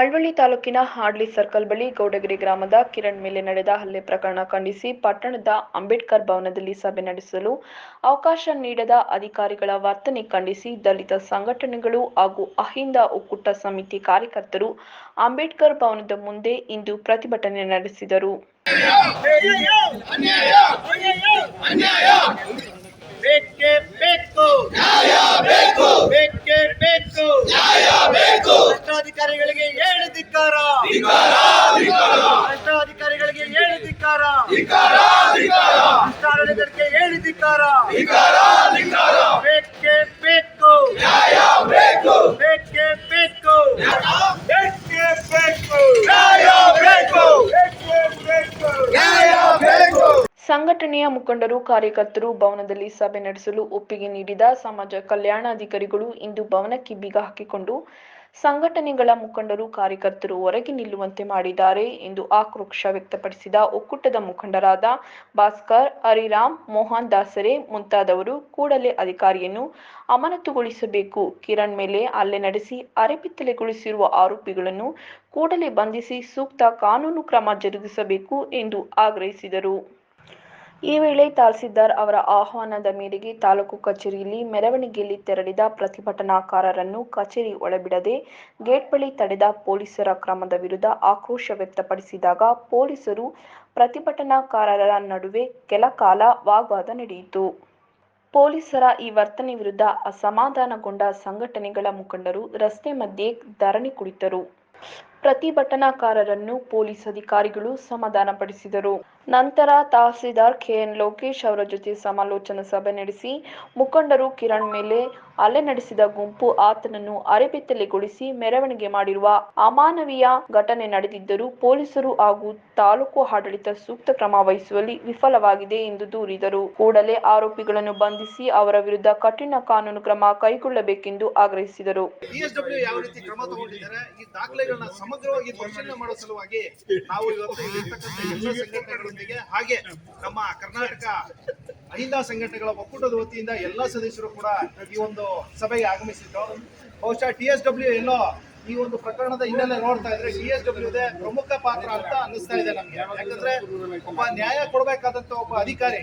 ಮಳವಳ್ಳಿ ತಾಲೂಕಿನ ಹಾಡ್ಲಿ ಸರ್ಕಲ್ ಬಳಿ ಗೌಡಗಿರಿ ಗ್ರಾಮದ ಕಿರಣ್ ಮೇಲೆ ನಡೆದ ಹಲ್ಲೆ ಪ್ರಕರಣ ಖಂಡಿಸಿ ಪಟ್ಟಣದ ಅಂಬೇಡ್ಕರ್ ಭವನದಲ್ಲಿ ಸಭೆ ನಡೆಸಲು ಅವಕಾಶ ನೀಡದ ಅಧಿಕಾರಿಗಳ ವರ್ತನೆ ಖಂಡಿಸಿ ದಲಿತ ಸಂಘಟನೆಗಳು ಹಾಗೂ ಅಹಿಂದ ಒಕ್ಕೂಟ ಸಮಿತಿ ಕಾರ್ಯಕರ್ತರು ಅಂಬೇಡ್ಕರ್ ಭವನದ ಮುಂದೆ ಇಂದು ಪ್ರತಿಭಟನೆ ನಡೆಸಿದರು. ಭ್ರಷ್ಟಾಧಿಕಾರಿಗಳಿಗೆ ಏಳು ಧಿಕ್ಕಾರ. ಭ್ರಷ್ಟಾಡಳಿತಕ್ಕೆ ಧಿಕ್ಕಾರ ಬೇಕೇ ಬೇಕು ನ್ಯಾಯ ಬೇಕು ಬೇಕೇ ಬೇಕು ಬೇಕೇ ಬೇಕು ನ್ಯಾಯ ಬೇಕು ಬೇಕೇ ಬೇಕು ನ್ಯಾಯ ಬೇಕು ಸಂಘಟನೆಯ ಮುಖಂಡರು, ಕಾರ್ಯಕರ್ತರು ಭವನದಲ್ಲಿ ಸಭೆ ನಡೆಸಲು ಒಪ್ಪಿಗೆ ನೀಡಿದ ಸಮಾಜ ಕಲ್ಯಾಣಾಧಿಕಾರಿಗಳು ಇಂದು ಭವನಕ್ಕೆ ಬೀಗ ಹಾಕಿಕೊಂಡು ಸಂಘಟನೆಗಳ ಮುಖಂಡರು, ಕಾರ್ಯಕರ್ತರು ಹೊರಗೆ ನಿಲ್ಲುವಂತೆ ಮಾಡಿದ್ದಾರೆ ಎಂದು ಆಕ್ರೋಶ ವ್ಯಕ್ತಪಡಿಸಿದ ಒಕ್ಕೂಟದ ಮುಖಂಡರಾದ ಭಾಸ್ಕರ್, ಹರಿರಾಮ್, ಮೋಹನ್ ದಾಸರೆ ಮುಂತಾದವರು ಕೂಡಲೇ ಅಧಿಕಾರಿಯನ್ನು ಅಮಾನತುಗೊಳಿಸಬೇಕು. ಕಿರಣ್ ಮೇಲೆ ಹಲ್ಲೆ ನಡೆಸಿ ಅರೆಬಿತ್ತಲೆಗೊಳಿಸಿರುವ ಆರೋಪಿಗಳನ್ನು ಕೂಡಲೇ ಬಂಧಿಸಿ ಸೂಕ್ತ ಕಾನೂನು ಕ್ರಮ ಜರುಗಿಸಬೇಕು ಎಂದು ಆಗ್ರಹಿಸಿದರು. ಈ ವೇಳೆ ತಹಸೀಲ್ದಾರ್ ಅವರ ಆಹ್ವಾನದ ಮೇರೆಗೆ ತಾಲೂಕು ಕಚೇರಿಯಲ್ಲಿ ಮೆರವಣಿಗೆಯಲ್ಲಿ ತೆರಳಿದ ಪ್ರತಿಭಟನಾಕಾರರನ್ನು ಕಚೇರಿ ಒಳಬಿಡದೆ ಗೇಟ್ ಬಳಿ ತಡೆದ ಪೊಲೀಸರ ಕ್ರಮದ ವಿರುದ್ಧ ಆಕ್ರೋಶ ವ್ಯಕ್ತಪಡಿಸಿದಾಗ ಪೊಲೀಸರು ಪ್ರತಿಭಟನಾಕಾರರ ನಡುವೆ ಕೆಲ ಕಾಲ ವಾಗ್ವಾದ ನಡೆಯಿತು. ಪೊಲೀಸರ ಈ ವರ್ತನೆ ವಿರುದ್ಧ ಅಸಮಾಧಾನಗೊಂಡ ಸಂಘಟನೆಗಳ ಮುಖಂಡರು ರಸ್ತೆ ಮಧ್ಯೆ ಧರಣಿ ಕುಳಿತರು. ಪ್ರತಿಭಟನಾಕಾರರನ್ನು ಪೊಲೀಸ್ ಅಧಿಕಾರಿಗಳು ಸಮಾಧಾನಪಡಿಸಿದರು. ನಂತರ ತಹಸೀಲ್ದಾರ್ ಕೆಎನ್ ಲೋಕೇಶ್ ಅವರ ಜೊತೆ ಸಮಾಲೋಚನಾ ಸಭೆ ನಡೆಸಿ, ಮುಖಂಡರು ಕಿರಣ್ ಮೇಲೆ ಹಲ್ಲೆ ನಡೆಸಿದ ಗುಂಪು ಆತನನ್ನು ಅರೆಬೆತ್ತಲೆಗೊಳಿಸಿ ಮೆರವಣಿಗೆ ಮಾಡಿರುವ ಅಮಾನವೀಯ ಘಟನೆ ನಡೆದಿದ್ದರೂ ಪೊಲೀಸರು ಹಾಗೂ ತಾಲೂಕು ಆಡಳಿತ ಸೂಕ್ತ ಕ್ರಮ ವಹಿಸುವಲ್ಲಿ ವಿಫಲವಾಗಿದೆ ಎಂದು ದೂರಿದರು. ಕೂಡಲೇ ಆರೋಪಿಗಳನ್ನು ಬಂಧಿಸಿ ಅವರ ವಿರುದ್ಧ ಕಠಿಣ ಕಾನೂನು ಕ್ರಮ ಕೈಗೊಳ್ಳಬೇಕೆಂದು ಆಗ್ರಹಿಸಿದರು. ಸಮಗ್ರವಾಗಿ ಪರಿಶೀಲನೆ ಮಾಡುವ ಸಲುವಾಗಿ ನಾವು ಇವತ್ತು ಎಲ್ಲ ಸಂಘಟನೆಗಳೊಂದಿಗೆ ಹಾಗೆ ನಮ್ಮ ಕರ್ನಾಟಕ ಅಹಿಂದ ಸಂಘಟನೆಗಳ ಒಕ್ಕೂಟದ ವತಿಯಿಂದ ಎಲ್ಲ ಸದಸ್ಯರು ಕೂಡ ಈ ಒಂದು ಸಭೆಗೆ ಆಗಮಿಸಿದ್ರು. ಬಹುಶಃ ಟಿ ಎಸ್ ಡಬ್ಲ್ಯೂ ಎಲ್ಲೋ ಈ ಒಂದು ಪ್ರಕರಣದ ಹಿನ್ನೆಲೆ ನೋಡ್ತಾ ಇದ್ರೆ ಟಿ ಎಸ್ ಡಬ್ಲ್ಯೂ ಪ್ರಮುಖ ಪಾತ್ರ ಅಂತ ಅನ್ನಿಸ್ತಾ ಇದೆ ನಮ್ಗೆ. ಯಾಕಂದ್ರೆ ಒಬ್ಬ ನ್ಯಾಯ ಕೊಡ್ಬೇಕಾದಂತ ಒಬ್ಬ ಅಧಿಕಾರಿ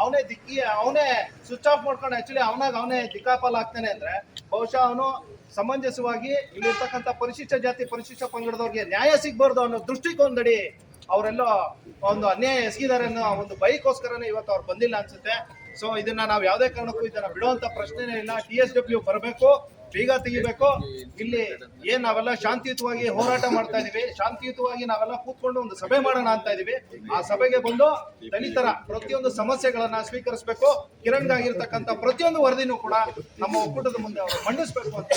ಅವನೇ ದಿಕ್ಕಿ, ಅವನೇ ಸ್ವಿಚ್ ಆಫ್ ಮಾಡ್ಕೊಂಡು ಆಕ್ಚುಲಿ ಅವನಾಗ ಅವನೇ ದಿಕ್ಕಾಪಾಲ್ ಆಗ್ತಾನೆ ಅಂದ್ರೆ ಬಹುಶಃ ಅವನು ಸಮಂಜಸವಾಗಿ ಇಲ್ಲಿರ್ತಕ್ಕಂಥ ಪರಿಶಿಷ್ಟ ಜಾತಿ, ಪರಿಶಿಷ್ಟ ಪಂಗಡದವ್ರಿಗೆ ನ್ಯಾಯ ಸಿಗ್ಬಾರ್ದು ಅನ್ನೋ ದೃಷ್ಟಿಕೋನದಡಿ ಅವರೆಲ್ಲ ಒಂದು ಅನ್ಯಾಯ ಎಸಗಿದ್ದಾರೆ ಅನ್ನೋ ಒಂದು ಬೈಕೋಸ್ಕರನೇ ಇವತ್ತು ಅವ್ರು ಬಂದಿಲ್ಲ ಅನ್ಸುತ್ತೆ. ಸೊ ಇದನ್ನ ನಾವು ಯಾವುದೇ ಕಾರಣಕ್ಕೂ ಇದನ್ನ ಬಿಡುವಂತ ಪ್ರಶ್ನೆನೇ ಇಲ್ಲ. ಟಿ ಎಸ್ ಡಬ್ಲ್ಯೂ ಬರಬೇಕು, ಬೇಗ ತೆಗಿಬೇಕು. ಇಲ್ಲಿ ಏನ್ ನಾವೆಲ್ಲ ಶಾಂತಿಯುತವಾಗಿ ಹೋರಾಟ ಮಾಡ್ತಾ ಇದೀವಿ. ಶಾಂತಿಯುತವಾಗಿ ನಾವೆಲ್ಲ ಕೂತ್ಕೊಂಡು ಒಂದು ಸಭೆ ಮಾಡೋಣ ಅಂತ ಇದೀವಿ. ಆ ಸಭೆಗೆ ಬಂದು ದಲಿತರ ಪ್ರತಿಯೊಂದು ಸಮಸ್ಯೆಗಳನ್ನ ಸ್ವೀಕರಿಸಬೇಕು. ಕಿರಣ್ಗಾಗಿರ್ತಕ್ಕಂಥ ಪ್ರತಿಯೊಂದು ವರದಿನೂ ಕೂಡ ನಮ್ಮ ಒಕ್ಕೂಟದ ಮುಂದೆ ಅವರು ಮಂಡಿಸ್ಬೇಕು ಅಂತ